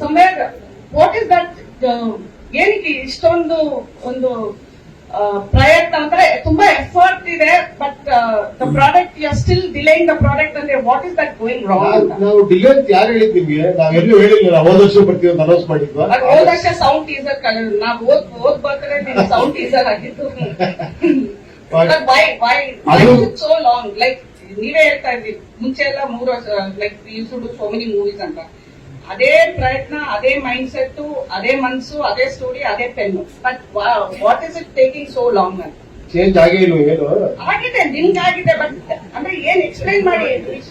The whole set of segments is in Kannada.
ಸಮ್ವೇರ್ ವಾಟ್ ಇಸ್ ದಟ್ ಏನಕ್ಕೆ ಇಷ್ಟೊಂದು ಒಂದು ಪ್ರಯತ್ನ ಅಂದ್ರೆ ತುಂಬಾ ಎಫರ್ಟ್ ಇದೆ but the product you are still delaying the product ಅಂದ್ರೆ what is that going wrong ನಾವ್- ಡಿಲೇ ಅಂತ ಯಾರು ಹೇಳಿದ್ ನಾವು ಎಲ್ಲೂ ಹೇಳಿಲ್ಲ ಹೋದ ವರ್ಷ ಬರ್ತೀವಿ ಅಂತ ಅನೌನ್ಸ್ ಮಾಡಿದ್ವಾ? ಹೋದ ವರ್ಷ ಸೌಂಡ್ ಟೀಸರ್ ನಾವು ಓದ್ ಓದ್ ಬರ್ತಾರೆ ಸೌಂಡ್ ಟೀಸರ್ ಆಗಿತ್ತು why why so long like ನೀವೇ ಹೇಳ್ತಾ ಇದ್ದೀನಿ ಮುಂಚೆ ಎಲ್ಲ ಮೂರು ವರ್ಷ like you to so many movies ಅಂತ. ಅದೇ ಪ್ರಯತ್ನ ಅದೇ ಮೈಂಡ್ ಸೆಟ್ ಅದೇ ಮನ್ಸು ಅದೇ ಸ್ಟೋರಿ ಅದೇ pen but what is it taking so long ಅಂತ? ಚೇಂಜ್ ಆಗೇ ಇಲ್ವ ಏನು? ಆಗಿದೆ ನಿಮ್ಗೆ ಆಗಿದೆ ಬಟ್ ಅಂದ್ರೆ ಏನ್ ಎಕ್ಸ್ಪ್ಲೈನ್ ಮಾಡಿ?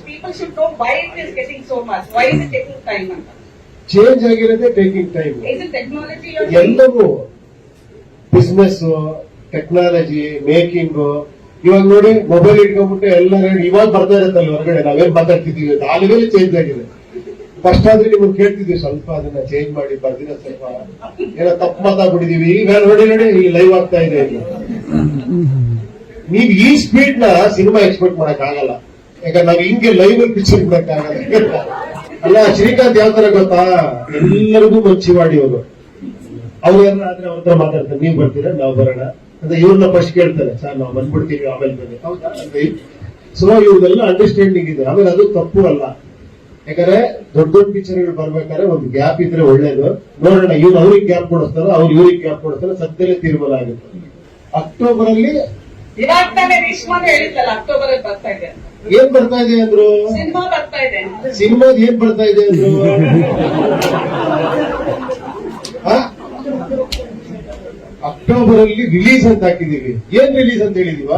People should know why it is getting so much why is taking time ಅಂತ. ಚೇಂಜ್ ಆಗಿರೋದೇ ಟೇಕಿಂಗ್ ಟೈಮ್ ಇಟ್ ಟೆಕ್ನಾಲಜಿ ಎಲ್ಲವೂ ಬಿಸ್ನೆಸ್ ಟೆಕ್ನಾಲಜಿ ಮೇಕಿಂಗ್ ಇವಾಗ ನೋಡಿ ಮೊಬೈಲ್ ಇಟ್ಕೊಂಡ್ಬಿಟ್ಟು ಎಲ್ಲ ಇವಾಗ ಬರ್ತಾ ಇರುತ್ತಲ್ಲ ಹೊರಗಡೆ ನಾವೇನ್ ಮಾತಾಡ್ತಿದೀವಿ ಆಲ್ವೇಲಿ ಚೇಂಜ್ ಆಗಿದೆ. ಫಸ್ಟ್ ಆದ್ರೆ ನಿಮ್ಗೆ ಕೇಳ್ತಿದ್ವಿ ಸ್ವಲ್ಪ ಅದನ್ನ ಚೇಂಜ್ ಮಾಡಿ, ಬರ್ದಿರ ಸ್ವಲ್ಪ. ಏನೋ ತಪ್ಪು ಮಾತಾಡ್ಬಿಟ್ಟಿದೀವಿ. ಈಗ ನೋಡಿ ನೋಡಿ ಇಲ್ಲಿ ಲೈವ್ ಆಗ್ತಾ ಇದೆ ನೀವು ನೀವ್ ಈ ಸ್ಪೀಡ್ನ ಸಿನಿಮಾ ಎಕ್ಸ್ಪೆಕ್ಟ್ ಮಾಡಕ್ ಆಗಲ್ಲ. ಯಾಕಂದ್ರೆ ನಾವ್ ಹಿಂಗೆ ಲೈವ್ ಪಿಕ್ಚರ್ ಬಿಡಕ್ ಅಲ್ಲ, ಶ್ರೀಕಾಂತ್ ಯಾವ ತರ ಗೊತ್ತಾ? ಎಲ್ಲರಿಗೂ ಮಚ್ಚಿ ಮಾಡಿ ಅವರು. ಅವ್ರು ಏನಾರ ಆದ್ರೆ ಅವ್ರ ಹತ್ರ ಮಾತಾಡ್ತಾರೆ. ನೀವ್ ಬರ್ತೀರಾ? ನಾವು ಬರೋಣ. ಅಂದ್ರೆ ಇವ್ರನ್ನ ಫಸ್ಟ್ ಕೇಳ್ತಾರೆ. ಸರ್, ನಾವು ಬಂದ್ಬಿಡ್ತೀವಿ ಆಮೇಲೆ ಬನ್ನಿ ಹೌದಾ? ಸೊ ಇವ್ರದೆಲ್ಲ ಅಂಡರ್ಸ್ಟ್ಯಾಂಡಿಂಗ್ ಇದೆ. ಆಮೇಲೆ ಅದು ತಪ್ಪು ಅಲ್ಲ. ಯಾಕಂದ್ರೆ ದೊಡ್ಡ ದೊಡ್ಡ ಪಿಕ್ಚರ್ಗಳು ಬರ್ಬೇಕಾದ್ರೆ ಒಂದು ಗ್ಯಾಪ್ ಇದ್ರೆ ಒಳ್ಳೇದು. ನೋಡೋಣ ಇವ್ರು ಅವ್ರಿಗೆ ಗ್ಯಾಪ್ ಕೊಡಿಸ್ತಾರೋ ಅವ್ರು ಇವ್ರಿಗೆ ಗ್ಯಾಪ್ ಕೊಡಿಸ್ತಾರೋ ಸದ್ಯದಲ್ಲೇ ತೀರ್ಮಾನ ಆಗುತ್ತೆ. ಅಕ್ಟೋಬರ್ ಅಲ್ಲಿ ಇವಾಗ ತಾನೇ ರೇಷ್ಮಾನು ಹೇಳಿದ್ದಲ್ಲ ಅಕ್ಟೋಬರ್ ಅಲ್ಲಿ ಬರ್ತಾ ಇದೆ. ಅಂತ. ಏನ್ ಬರ್ತಾ ಇದೆ ಅಂದ್ರು? ಸಿನಿಮಾ ಬರ್ತಾ ಇದೆ. ಸಿನಿಮಾದ ಏನ್ ಬರ್ತಾ ಇದೆ ಅಂದ್ರು? ಅಕ್ಟೋಬರ್ ಅಲ್ಲಿ ರಿಲೀಸ್ ಅಂತ ಹಾಕಿದೀವಿ ಏನ್ ರಿಲೀಸ್ ಅಂತ ಹೇಳಿದೀವಾ?